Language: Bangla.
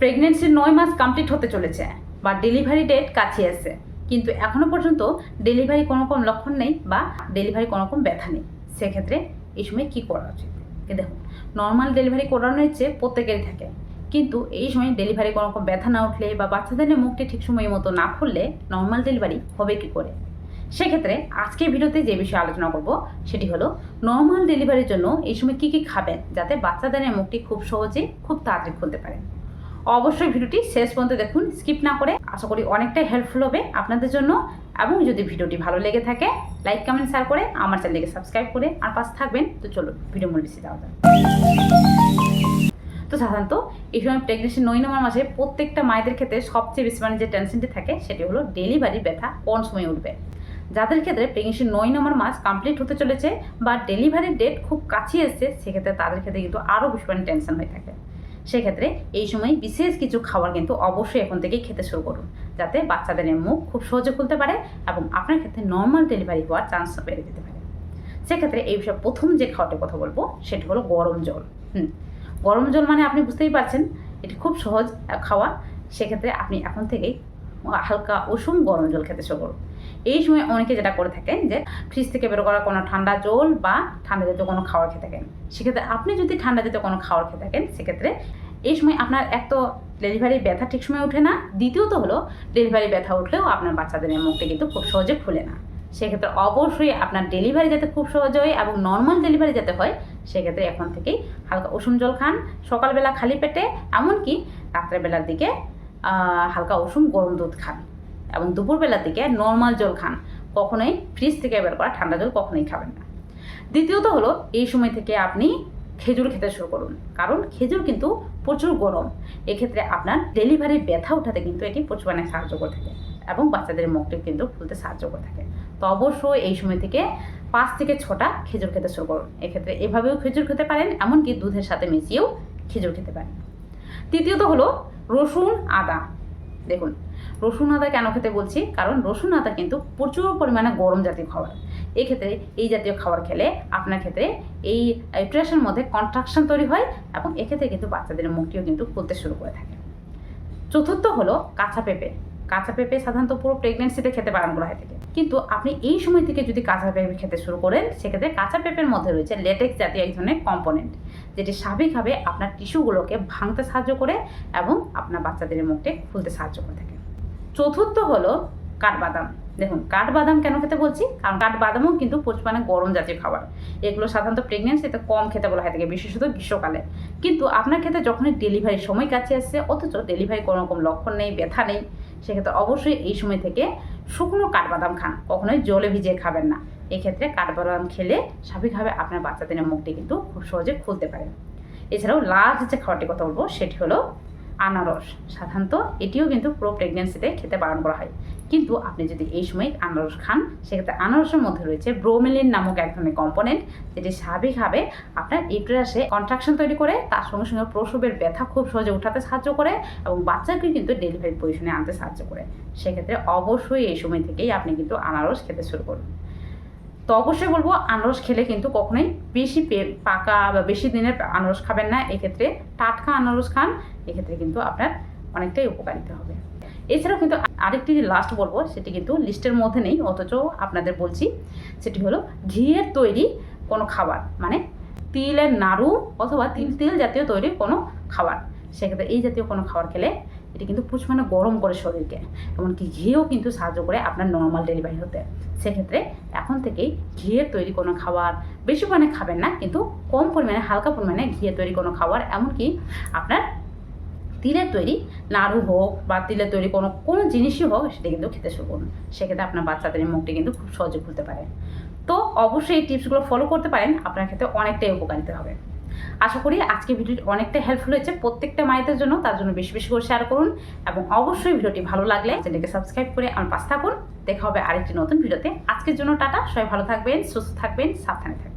প্রেগনেন্সির নয় মাস কমপ্লিট হতে চলেছে বা ডেলিভারি ডেট কাছে আসছে কিন্তু এখনও পর্যন্ত ডেলিভারি কোনো রকম লক্ষণ নেই বা ডেলিভারি কোনো রকম ব্যথা নেই। সেক্ষেত্রে এই সময় কী করা উচিত? দেখুন নর্মাল ডেলিভারি করানোর ইচ্ছে প্রত্যেকেরই থাকে। কিন্তু এই সময় ডেলিভারি কোনো রকম ব্যথা না উঠলে বা বাচ্চাদের মুখটি ঠিক সময় মতো না খুললে নর্মাল ডেলিভারি হবে কি করে? সেক্ষেত্রে আজকের ভিডিওতে যে বিষয়ে আলোচনা করব সেটি হলো নর্মাল ডেলিভারির জন্য এই সময় কী কী খাবেন যাতে বাচ্চাদের মুখটি খুব সহজে খুব তাড়াতাড়ি খুলতে পারেন? অবশ্যই ভিডিওটি শেষ পর্যন্ত দেখুন স্কিপ না করে। আশা করি অনেকটাই হেল্পফুল হবে আপনাদের জন্য। এবং যদি ভিডিওটি ভালো লেগে থাকে লাইক কমেন্ট শেয়ার করে আমার চ্যানেলকে সাবস্ক্রাইব করে আর পাশে থাকবেন। তো চলো, ভিডিও মূল বেশি দেওয়া তো সাধারণত এই সময় প্রেগনেন্সি নয় নম্বর মাসে প্রত্যেকটা মায়েদের ক্ষেত্রে সবচেয়ে বেশি মানে যে টেনশনটি থাকে, সেটি হলো ডেলিভারি ব্যথা কোন সময় উঠবে। যাদের ক্ষেত্রে প্রেগনেন্সি নয় নম্বর মাস কমপ্লিট হতে চলেছে বা ডেলিভারির ডেট খুব কাছে এসছে, সেক্ষেত্রে তাদের ক্ষেত্রে কিন্তু আরও বেশি মানে টেনশন হয়ে থাকে। সেক্ষেত্রে এই সময় বিশেষ কিছু খাবার কিন্তু অবশ্যই এখন থেকেই খেতে শুরু করুন। যাতে বাচ্চাদের মুখ খুব সহজে খুলতে পারে এবং আপনার ক্ষেত্রে নর্মাল ডেলিভারি হওয়ার চান্স বেড়ে যেতে পারে। সেক্ষেত্রে এই বিষয়ে প্রথম যে খাওয়াটার কথা বলব, সেটা হলো গরম জল। হুম, গরম জল মানে আপনি বুঝতেই পারছেন, এটি খুব সহজ খাওয়া। সেক্ষেত্রে আপনি এখন থেকেই হালকা উষুম গরম জল খেতে শুরু এই সময় অনেকে যেটা করে থাকেন যে ফ্রিজ থেকে বের করা কোনো ঠান্ডা জল বা ঠান্ডা জাতীয় কোনো খাবার খেয়ে থাকেন। সেক্ষেত্রে আপনি যদি ঠান্ডা জাতীয় কোনো খাবার খেয়ে থাকেন, সেক্ষেত্রে এই সময় আপনার এক তো ডেলিভারি ব্যথা ঠিক সময় ওঠে না। দ্বিতীয়ত হলো ডেলিভারি ব্যথা উঠলেও আপনার বাচ্চাদের মুখটা কিন্তু খুব সহজে খুলে না। সেক্ষেত্রে অবশ্যই আপনার ডেলিভারি যাতে খুব সহজ হয় এবং নর্মাল ডেলিভারি যাতে হয়, সেক্ষেত্রে এখন থেকেই হালকা উষুম জল খান। সকালবেলা খালি পেটে, এমনকি রাত্রেবেলার দিকে হালকা উষুম গরম দুধ খান এবং দুপুরবেলার দিকে নর্মাল জল খান। কখনোই ফ্রিজ থেকে বের করা ঠান্ডা জল কখনোই খাবেন না। দ্বিতীয়ত হলো, এই সময় থেকে আপনি খেজুর খেতে শুরু করুন। কারণ খেজুর কিন্তু প্রচুর গরম। এক্ষেত্রে আপনার ডেলিভারির ব্যথা উঠাতে কিন্তু এটি প্রচুর মানে সাহায্য করে থাকে এবং বাচ্চাদের মুখটি কিন্তু খুলতে সাহায্য করে থাকে। তো অবশ্যই এই সময় থেকে পাঁচ থেকে ছটা খেজুর খেতে শুরু করুন। এক্ষেত্রে এভাবেও খেজুর খেতে পারেন, এমনকি দুধের সাথে মিশিয়েও খেজুর খেতে পারেন। তৃতীয়ত হলো রসুন আদা। দেখুন, রসুন আদা কেন খেতে বলছি? কারণ রসুন আদা কিন্তু প্রচুর পরিমাণে গরম জাতীয় খাবার। এই ক্ষেত্রে এই জাতীয় খাবার খেলে আপনার ক্ষেত্রে এই ইউট্রেসের মধ্যে কন্ট্রাকশন তৈরি হয় এবং এক্ষেত্রে কিন্তু বাচ্চাদের মুখটিও কিন্তু খুলতে শুরু করে থাকে। চতুর্থ হলো কাঁচা পেঁপে। কাঁচা পেঁপে সাধারণত পুরো প্রেগনেন্সিতে খেতে বারণ করা হয়ে থাকে। কিন্তু আপনি এই সময় থেকে যদি কাঁচা পেঁপে খেতে শুরু করেন, সেক্ষেত্রে কাঁচা পেঁপের মধ্যে রয়েছে লেটেক্স জাতীয় এক ধরনের কম্পোনেন্ট যেটি স্বাভাবিকভাবে আপনার টিস্যুগুলোকে ভাঙতে সাহায্য করে এবং আপনার বাচ্চাদের মুখটে খুলতে সাহায্য করে থাকে। চতুর্থ হলো কাঠবাদাম। দেখুন, কাঠবাদাম কেন খেতে বলছি? কারণ কাঠবাদামও কিন্তু পরিমাণে গরম জাতীয় খাবার। এগুলো সাধারণত প্রেগনেন্সিতে কম খেতে বলা হয় থাকে, বিশেষত গ্রীষ্মকালে। কিন্তু আপনার ক্ষেত্রে যখনই ডেলিভারির সময় কাছে আসছে, অথচ ডেলিভারি কোনো রকম লক্ষণ নেই, ব্যথা নেই, সেক্ষেত্রে অবশ্যই এই সময় থেকে শুকনো কাঠবাদাম খান। কখনোই জলে ভিজিয়ে খাবেন না। এক্ষেত্রে কাঠবাদাম খেলে স্বাভাবিকভাবে আপনার বাচ্চাদের মুখটি কিন্তু খুব সহজে খুলতে পারেন এছাড়াও লাস্ট যে খাবারটির কথা বলব, সেটি হলো আনারস। সাধারণত এটিও কিন্তু প্রো প্রেগনেন্সিতে খেতে বারণ করা হয়। কিন্তু আপনি যদি এই সময় আনারস খান, সেক্ষেত্রে আনারসের মধ্যে রয়েছে ব্রোমেলিন নামক এক ধরনের কম্পোনেন্ট যেটি স্বাভাবিকভাবে আপনার ইউটেরাসে কন্ট্রাকশন তৈরি করে, তার সঙ্গে সঙ্গে প্রসবের ব্যথা খুব সহজে উঠাতে সাহায্য করে এবং বাচ্চাকে কিন্তু ডেলিভারি পজিশনে আনতে সাহায্য করে। সেক্ষেত্রে অবশ্যই এই সময় থেকেই আপনি কিন্তু আনারস খেতে শুরু করুন। তো অবশ্যই বলব, আনারস খেলে কিন্তু কখনোই বেশি পাকা বা বেশি দিনের আনারস খাবেন না। এক্ষেত্রে টাটকা আনারস খান, এক্ষেত্রে কিন্তু আপনার অনেকটাই উপকারিতা হবে। এছাড়াও কিন্তু আরেকটি লাস্ট বলব, সেটি কিন্তু লিস্টের মধ্যে নেই, অথচ আপনাদের বলছি, সেটি হলো ঘিয়ের তৈরি কোনো খাবার মানে তিলের নাড়ু অথবা তিল তিল জাতীয় তৈরি কোনো খাবার। সেক্ষেত্রে এই জাতীয় কোনো খাবার খেলে এটি কিন্তু মানে গরম করে শরীরকে, এমনকি ঘিও কিন্তু সাহায্য করে আপনার নর্মাল ডেলিভারি হতে। সেক্ষেত্রে এখন থেকেই ঘিয়ের তৈরি কোনো খাবার বেশি পরিমাণে খাবেন না, কিন্তু কম পরিমাণে, হালকা পরিমাণে ঘিয়ের তৈরি কোনো খাবার, এমনকি আপনার তিলের তৈরি নাড়ু হোক বা তিলের তৈরি কোনো কোনো জিনিসই হোক, সেটা কিন্তু খেতে শুরু করুন সেক্ষেত্রে আপনার বাচ্চাদের মুখটি কিন্তু খুব সহজে খুলতে পারে। তো অবশ্যই এই টিপসগুলো ফলো করতে পারেন, আপনার ক্ষেত্রে অনেকটাই উপকারিতা হবে। আশা করি আজকে ভিডিওটি অনেকটা হেল্পফুল হয়েছে। প্রত্যেকটা মায়েদের জন্য তার জন্য বেশি বেশি করে শেয়ার করুন এবং অবশ্যই ভিডিওটি ভালো লাগলে চ্যানেলকে সাবস্ক্রাইব করে আমার পাশে থাকুন। দেখা হবে আরেকটি নতুন ভিডিওতে। আজকের জন্য টাটা। সবাই ভালো থাকবেন, সুস্থ থাকবেন, সাবধানে থাকবেন।